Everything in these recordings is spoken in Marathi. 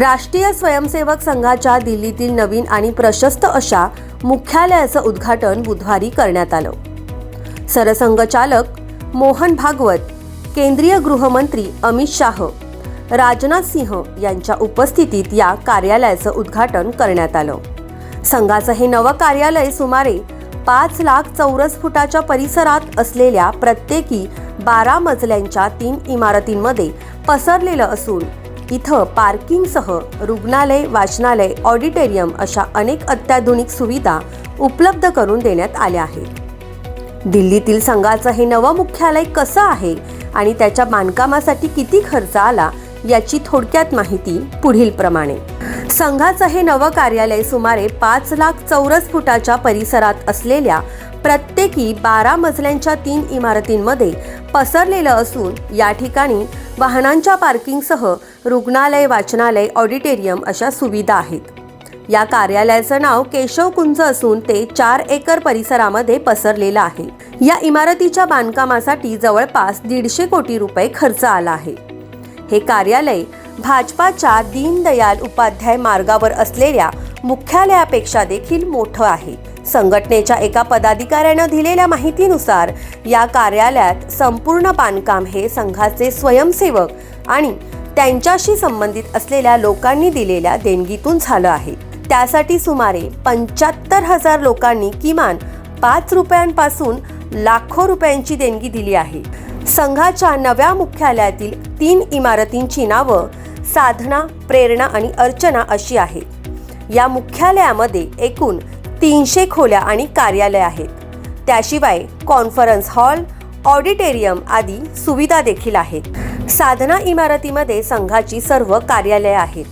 राष्ट्रीय स्वयंसेवक संघाच्या दिल्लीतील नवीन आणि प्रशस्त अशा मुख्यालयाचं उद्घाटन बुधवारी करण्यात आलं. सरसंघचालक मोहन भागवत केंद्रीय गृहमंत्री अमित शाह राजनाथ सिंह यांच्या उपस्थितीत या कार्यालयाचं उद्घाटन करण्यात आलं. संघाचं हे नवं कार्यालय सुमारे पाच लाख चौरस फुटाच्या परिसरात असलेल्या प्रत्येकी बारा मजल्यांच्या तीन इमारतींमध्ये पसरलेलं असून इथं पार्किंगसह रुग्णालय वाचनालय ऑडिटोरियम अशा अनेक अत्याधुनिक सुविधा उपलब्ध करून देण्यात आल्या आहेत. दिल्लीतील संघाचं हे नवं मुख्यालय कसं आहे आणि त्याच्या बांधकामासाठी किती खर्च आला याची थोडक्यात माहिती पुढील प्रमाणे. संघाचं हे नवं कार्यालय सुमारे पाच लाख चौरस फुटाच्या परिसरात असलेल्या प्रत्येकी बारा मजल्यांच्या तीन इमारतींमध्ये पसरलेलं असून या ठिकाणी वाहनांच्या पार्किंगसह रुग्णालय वाचनालय ऑडिटोरियम अशा सुविधा आहेत. या कार्यालयाचं नाव केशव कुंज असून ते चार एकर परिसरामध्ये पसरलेलं आहे. या इमारतीच्या बांधकामासाठी जवळपास दीडशे कोटी रुपये खर्च आला आहे. हे कार्यालय भाजपाच्या दीनदयाल उपाध्याय मार्गावर असलेल्या मुख्यालयापेक्षा देखील मोठं आहे. संघटनेच्या एका पदाधिकाऱ्यानं दिलेल्या माहितीनुसार या कार्यालयात संपूर्ण बांधकाम हे संघाचे स्वयंसेवक आणि त्यांच्याशी संबंधित असलेल्या लोकांनी दिलेल्या देणगीतून झालं आहे. त्यासाठी सुमारे पंच्याहत्तर हजार लोकांनी किमान पाच रुपयांपासून लाखो रुपयांची देणगी दिली आहे. संघाच्या नव्या मुख्यालयातील तीन इमारतींची नावं साधना प्रेरणा आणि अर्चना अशी आहेत. या मुख्यालयामध्ये एकूण तीनशे खोल्या आणि कार्यालय आहेत. त्याशिवाय कॉन्फरन्स हॉल ऑडिटोरियम आदी सुविधा देखील आहेत. साधना इमारतीमध्ये संघाची सर्व कार्यालये आहेत.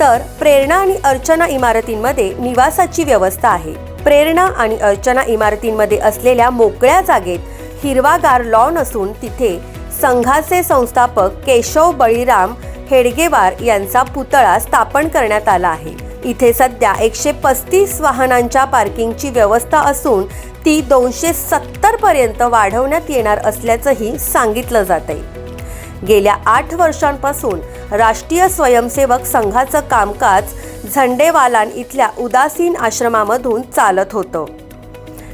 तर प्रेरणा आणि अर्चना इमारतींमध्ये निवासाची व्यवस्था आहे. प्रेरणा आणि अर्चना इमारतींमध्ये असलेल्या मोकळ्या जागेत हिरवागार लॉन असून तिथे संघाचे संस्थापक केशव बळीराम हेडगेवार यांचा पुतळा स्थापन करण्यात आला आहे. इथे सध्या एकशे पस्तीस वाहनांच्या पार्किंगची व्यवस्था असून ती दोनशे सत्तर पर्यंत वाढवण्यात येणार असल्याचंही सांगितलं जात आहे गेल्या आठ वर्षांपासून राष्ट्रीय स्वयंसेवक संघाचं कामकाज झंडेवालान इथल्या उदासीन आश्रमामधून चालत होतं.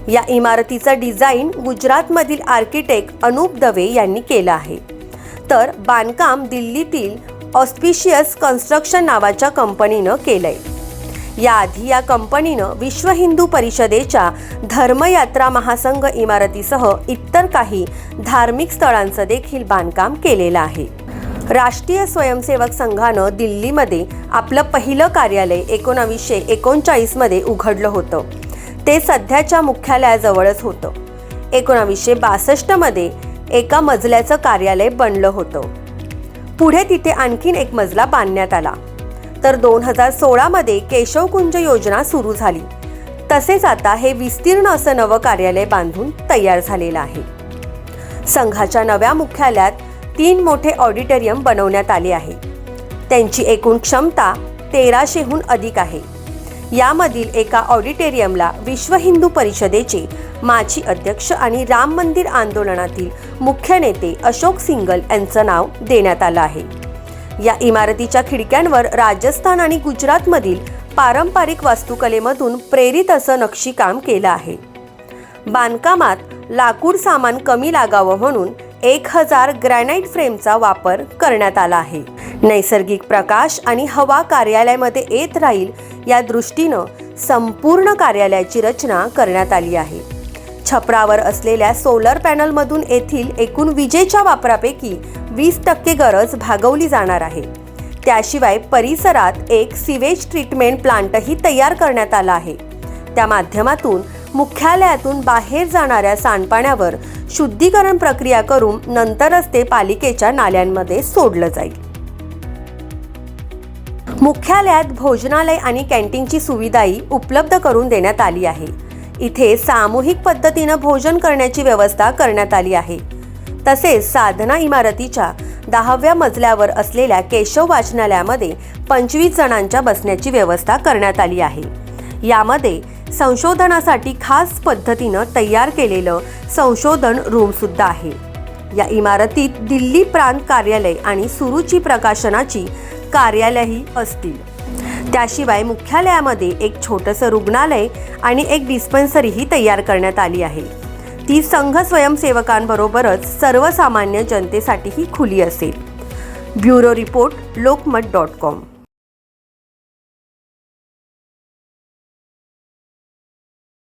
या इमारतीचं डिझाईन गुजरातमधील आर्किटेक्ट अनूप दवे यांनी केलं आहे. तर बांधकाम दिल्लीतील ऑस्पिशियस कन्स्ट्रक्शन नावाच्या कंपनीनं केलं आहे याआधी या कंपनीनं विश्व हिंदू परिषदेच्या धर्मयात्रा महासंघ इमारतीसह इतर काही धार्मिक स्थळांचं देखील बांधकाम केलेलं आहे. राष्ट्रीय स्वयंसेवक संघानं दिल्लीमध्ये आपलं पहिलं कार्यालय एकोणावीसशे एकोणचाळीसमध्ये उघडलं होतं. ते सध्याच्या मुख्यालयाजवळच होतं. एकोणावीसशे बासष्टमध्ये एका मजल्याचं कार्यालय बनलं होतं. पुढे तिथे आणखीन एक मजला बांधण्यात आला. तर दोन हजार सोळामध्ये केशवकुंज योजना सुरू झाली. तसेच आता हे विस्तीर्ण असं नवं कार्यालय बांधून तयार झालेलं आहे. संघाच्या नव्या मुख्यालयात तीन मोठे ऑडिटोरियम बनवण्यात आले आहे. त्यांची एकूण क्षमता तेराशेहून अधिक आहे. यामधील एका ऑडिटोरियमला विश्व हिंदू परिषदेचे माजी अध्यक्ष आणि राम मंदिर आंदोलनातील मुख्य नेते अशोक सिंगल यांचं नाव देण्यात आलं आहे. या इमारतीच्या खिडक्यांवर राजस्थान आणि गुजरातमधील पारंपरिक वास्तुकलेमधून प्रेरित असं नक्षीकाम केलं आहे. बांधकामात लाकूड सामान कमी लागावं म्हणून एक हजार ग्रॅनाइट फ्रेमचा वापर करण्यात आला आहे. नैसर्गिक प्रकाश आणि हवा कार्यालयामध्ये येत राहील या दृष्टीनं संपूर्ण कार्यालयाची रचना करण्यात आली आहे. छपरावर असलेल्या सोलर पॅनलमधून येथील एकूण विजेच्या वापरापैकी वीस टक्के गरज भागवली जाणार आहे. त्याशिवाय परिसरात एक सिवेज ट्रीटमेंट प्लांटही तयार करण्यात आला आहे. त्या माध्यमातून मुख्यालयातून बाहेर जाणाऱ्या सांडपाण्यावर शुद्धीकरण प्रक्रिया करून नंतरच ते पालिकेच्या नाल्यांमध्ये सोडलं जाईल. मुख्यालयात भोजनालय आणि कॅन्टीनची सुविधाही उपलब्ध करून देण्यात आली आहे. इथे सामूहिक पद्धतीनं भोजन करण्याची व्यवस्था करण्यात आली आहे. तसेच साधना इमारतीच्या दहाव्या मजल्यावर असलेल्या केशव वाचनालयामध्ये पंचवीस जणांच्या बसण्याची व्यवस्था करण्यात आली आहे. यामध्ये संशोधनासाठी खास पद्धतीनं तयार केलेलं संशोधन रूमसुद्धा आहे. या इमारतीत दिल्ली प्रांत कार्यालय आणि सुरुची प्रकाशनाची कार्यालयही असतील. त्याशिवाय मुख्यालयामध्ये एक छोटंसं रुग्णालय आणि एक डिस्पेन्सरीही तयार करण्यात आली आहे. ती संघ स्वयंसेवकांबरोबरच सर्वसामान्य जनतेसाठीही खुली असेल. Bureau report Lokmat dot com.